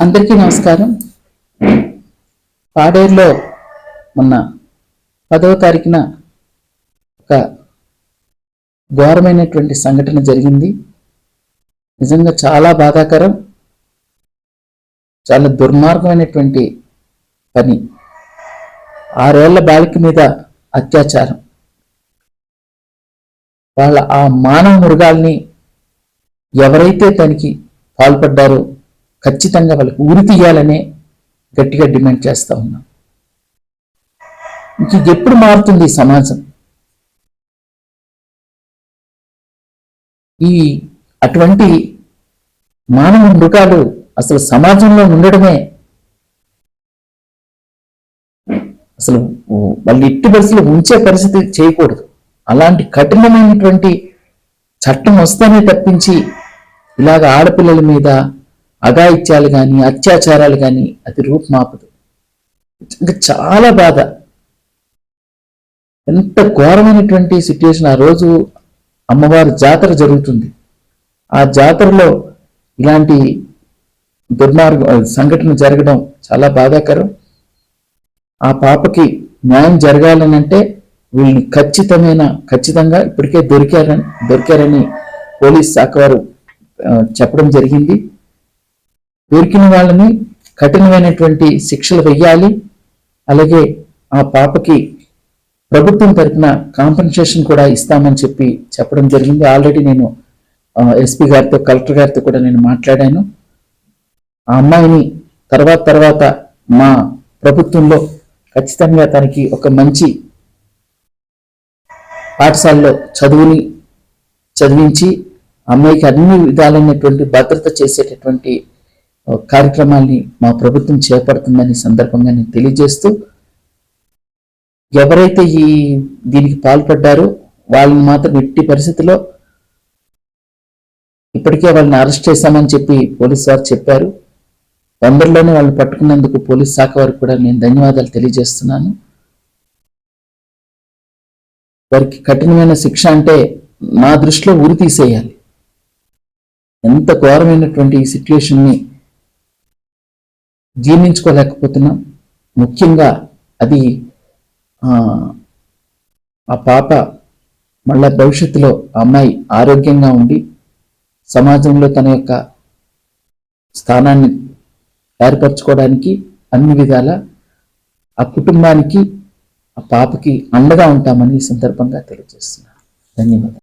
అందరికీ నమస్కారం. పాడేరులో మొన్న పదవ తారీఖున ఒక ఘోరమైనటువంటి సంఘటన జరిగింది. నిజంగా చాలా బాధాకరం చాలా దుర్మార్గమైనటువంటి పని. ఆరేళ్ళ బాలిక మీద అత్యాచారం. వాళ్ళ ఆ మానవ మృగాల్ని ఎవరైతే తనకి పాల్పడ్డారో ఖచ్చితంగా వాళ్ళకి ఊరి తీయాలనే గట్టిగా డిమాండ్ చేస్తా ఉన్నాం. ఇంక ఎప్పుడు మారుతుంది ఈ సమాజం? ఈ అటువంటి మానవ మృగాలు అసలు సమాజంలో ఉండడమే. అసలు వాళ్ళు ఎట్టి పరిస్థితులు ఉంచే పరిస్థితి చేయకూడదు. అలాంటి కఠినమైనటువంటి చట్టం వస్తేనే తప్పించి ఇలాగ ఆడపిల్లల మీద అఘాయిత్యాలు కానీ అత్యాచారాలు కానీ అది రూపుమాపదు. ఇంకా చాలా బాధ. ఎంత ఘోరమైనటువంటి సిచ్యువేషన్ ఆ రోజు అమ్మవారి జాతర జరుగుతుంది. ఆ జాతరలో ఇలాంటి దుర్మార్గ సంఘటన జరగడం చాలా బాధాకరం. ఆ పాపకి న్యాయం జరగాలని అంటే వీళ్ళని ఖచ్చితమైన ఖచ్చితంగా ఇప్పటికే దొరికారని దొరికారని పోలీస్ శాఖ వారు చెప్పడం జరిగింది. దొరికిన వాళ్ళని కఠినమైనటువంటి శిక్షలు వెయ్యాలి. అలాగే ఆ పాపకి ప్రభుత్వం తరఫున కాంపెన్సేషన్ కూడా ఇస్తామని చెప్పి చెప్పడం జరిగింది. ఆల్రెడీ నేను ఎస్పీ గారితో కలెక్టర్ గారితో కూడా నేను మాట్లాడాను. ఆ అమ్మాయిని తర్వాత తర్వాత మా ప్రభుత్వంలో ఖచ్చితంగా తనకి ఒక మంచి పాఠశాలలో చదువుని చదివించి అమ్మాయికి అన్ని విధాలైనటువంటి భద్రత చేసేటటువంటి కార్యక్రమాల్ని మా ప్రభుత్వం చేపడుతుందని సందర్భంగా నేను తెలియజేస్తూ ఎవరైతే ఈ దీనికి పాల్పడ్డారో వాళ్ళని మాత్రం ఎట్టి పరిస్థితిలో ఇప్పటికే వాళ్ళని అరెస్ట్ చేశామని చెప్పి పోలీసు వారు చెప్పారు. తొందరలోనే వాళ్ళని పట్టుకున్నందుకు పోలీస్ శాఖ వారికి కూడా నేను ధన్యవాదాలు తెలియజేస్తున్నాను. వారికి కఠినమైన శిక్ష అంటే నా దృష్టిలో ఉరి తీసేయాలి. ఎంత ఘోరమైనటువంటి ఈ సిచ్యువేషన్ని జీర్ణించుకోలేకపోతున్నాం. ముఖ్యంగా అది ఆ పాప మళ్ళా భవిష్యత్తులో అమ్మాయి ఆరోగ్యంగా ఉండి సమాజంలో తన యొక్క స్థానాన్ని ఏర్పరచుకోవడానికి అన్ని విధాల ఆ కుటుంబానికి ఆ పాపకి అండగా ఉంటామని ఈ సందర్భంగా తెలియజేస్తున్నాను. ధన్యవాదాలు.